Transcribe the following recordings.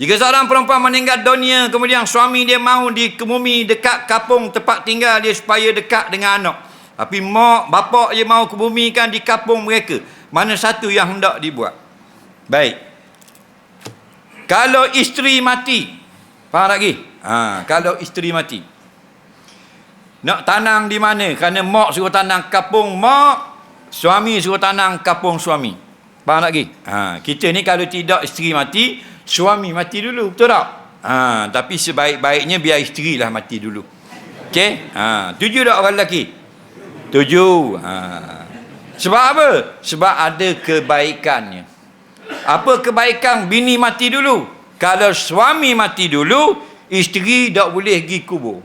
Jika seorang perempuan meninggal dunia kemudian suami dia mau dikemumi dekat kapung tempat tinggal dia supaya dekat dengan anak. Tapi mak, bapak dia mau kebumikan di kapung mereka. Mana satu yang hendak dibuat? Baik. Kalau isteri mati, faham lagi? Ha, kalau isteri mati. Nak tanang di mana? Kerana mak suruh tanang kapung mak, suami suruh tanang kapung suami. Faham lagi? Ha, kita ni kalau tidak isteri mati, suami mati dulu, betul tak? Ha, tapi sebaik-baiknya biar isteri lah mati dulu. Okey? Ha, tuju tak orang lelaki? Tuju. Ha. Sebab apa? Sebab ada kebaikannya. Apa kebaikan bini mati dulu? Kalau suami mati dulu, isteri tak boleh pergi kubur.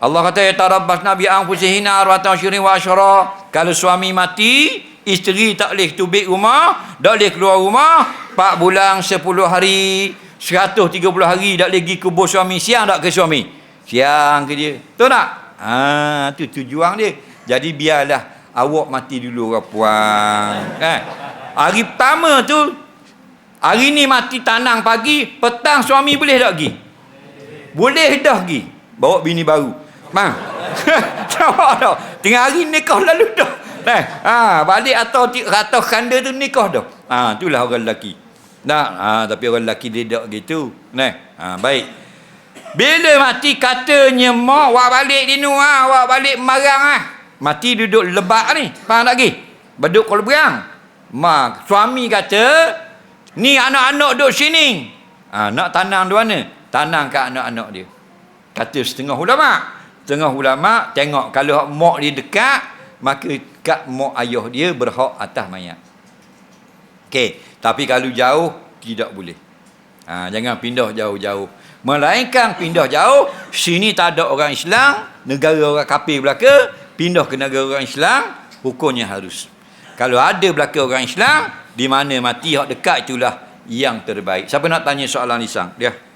Allah kata ya tarabbas nabi anfusihina arwatan syirin wa asyara. Kalau suami mati, isteri tak boleh tubik rumah, tak boleh keluar rumah, 4 bulan 10 hari, 130 hari tak pergi kubur suami. Siang tak ke suami? Siang ke dia. Betul tak? Ha, tu tujuan dia. Jadi biarlah awak mati dulu orang puan. Kan? Hari pertama tu hari ni mati tanang pagi, petang suami boleh tak pergi? Boleh dah pergi. Bawa bini baru. Bang. Tahu tak? Tengah hari nikah lalu dah. Nah, ha, balik atau atau kanda tu nikah dah. Ha, itulah orang lelaki. Nah, ha, tapi orang lelaki dia tak gitu. Nah, ha, baik. Bila mati katanya mak wak balik di nu ha, wak balik marang ah. Mati duduk lebak ni. Faham tak lagi? Beduk kalau berang. Mak, suami kata, ni anak-anak duduk sini. Ha, nak tanang di mana? Tanang kat anak-anak dia. Kata setengah ulama. Setengah ulama tengok kalau mak dia dekat, maka kat mak ayah dia berhak atas mayat. Okey, tapi kalau jauh tidak boleh. Ha, jangan pindah jauh-jauh. Melainkan pindah jauh, sini tak ada orang Islam, negara orang kafir belaka, pindah ke negara orang Islam, hukumnya harus. Kalau ada belaka orang Islam, di mana mati hak dekat itulah yang terbaik. Siapa nak tanya soalan lisan? Dia.